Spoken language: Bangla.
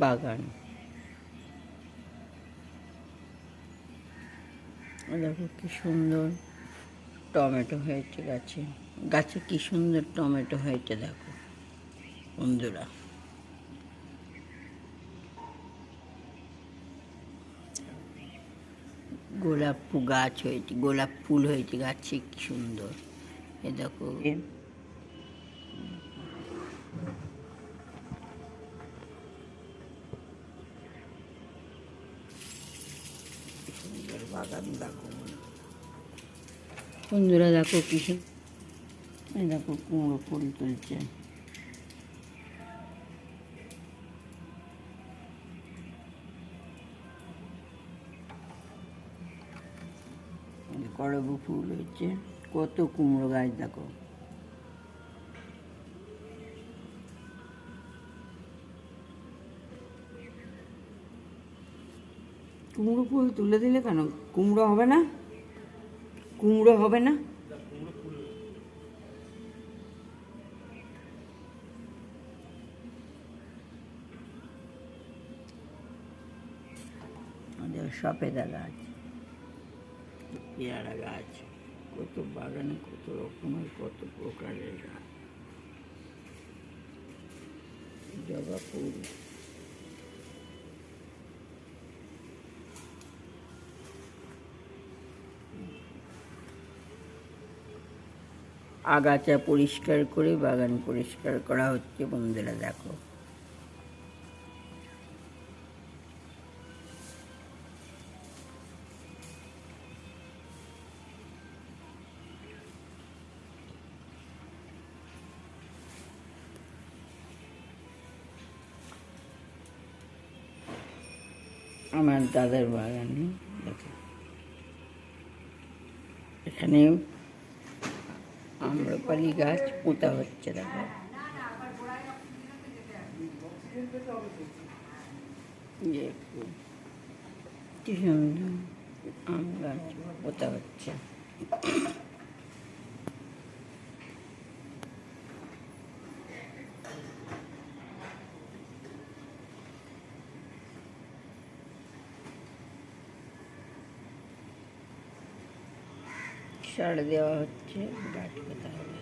বাগান। দেখো কি সুন্দর টমেটো হয়েছে গাছে। গাছে কি সুন্দর টমেটো হয়েছে দেখো বন্ধুরা। গোলাপ গাছ হয়েছে, গোলাপ ফুল হয়েছে গাছে কি সুন্দর। এ দেখো। বাগান দেখো বন্ধুরা দেখো কিছু এই দেখো কুমড়ো ফুল তুলছে। কড়বু ফুল হয়েছে কত কুমড়ো গাছ দেখো। কুমড়ো ফুল তুলে দিলে কেন? কুমড়ো হবে না? কুমড়ো হবে না? সপেদা গাছ, পেয়ারা গাছ, কত বাগানে কত রকমের, কত প্রকারের গাছ। জবা ফুল। আগাছা পরিষ্কার করে বাগান পরিষ্কার করা হচ্ছে বন্ধুরা দেখো। আমার দাদার বাগানে দেখো। এখানে আম্রপালি গাছ পোতা হচ্ছে দেখো। কি সুন্দর আম গাছ পোতা হচ্ছে। সার দেওয়া হচ্ছে গাছ পোতা হবে।